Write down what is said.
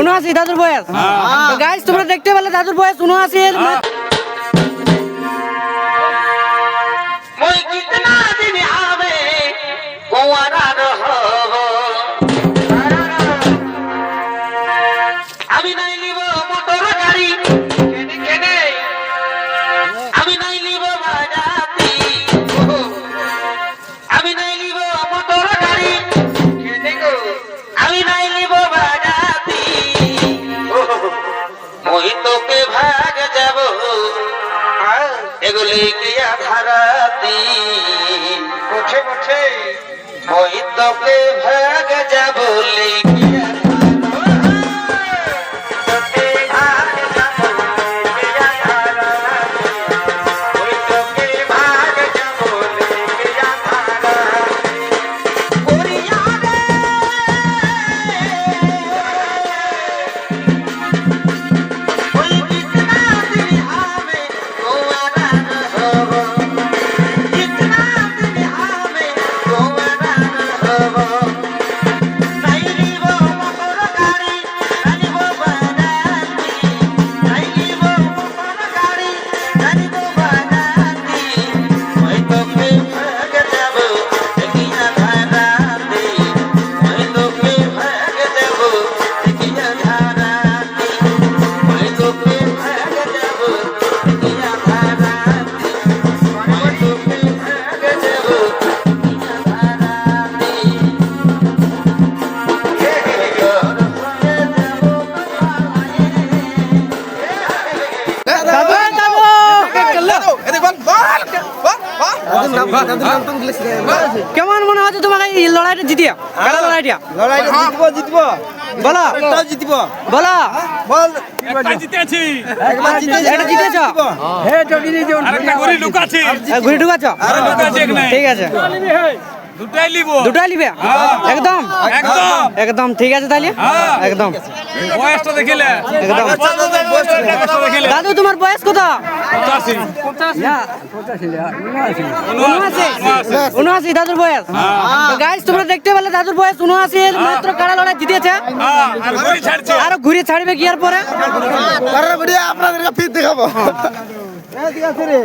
উনআশি। দাদুর বয়স। গাইস তোমরা দেখতে পেলে দাদুর বয়স উনআশি এগুলি গিয়া ধারাতি উঠে উঠে। তোকে ভাগ যাব কেমন মনে হচ্ছে তোমাকে এই লড়াইটা জিতিয়া? কারা লড়াইটা? লড়াইটা জিতবো জিতবো। বলো। একটাও জিতবো। বলো। বল। জিতেছি। একবার জিতে এটা জিতেছ। আরেকটা গরি লুকাছি ঘুরে লুকাছি এখানে ঠিক আছে। দুটাই লিব। দুটাই নিবে একদম? একদম। একদম ঠিক আছে তাহলে? হ্যাঁ। একদম। বয়সটা দেখিলে। একদম। দাদু তোমার বয়স কত? পঁচাশি। উনআশি। উনআশি দাদুর বয়স। গাইস তোমরা দেখতে পেলে দাদুর বয়স উনআশি মাত্র কারা লড়াই জিতেছে? হ্যাঁ আর গরি ছাড়ছে। আরও ঘুরে ছাড়বে কি আর পরে? আপনাদেরকে ফির দেখাবো। রে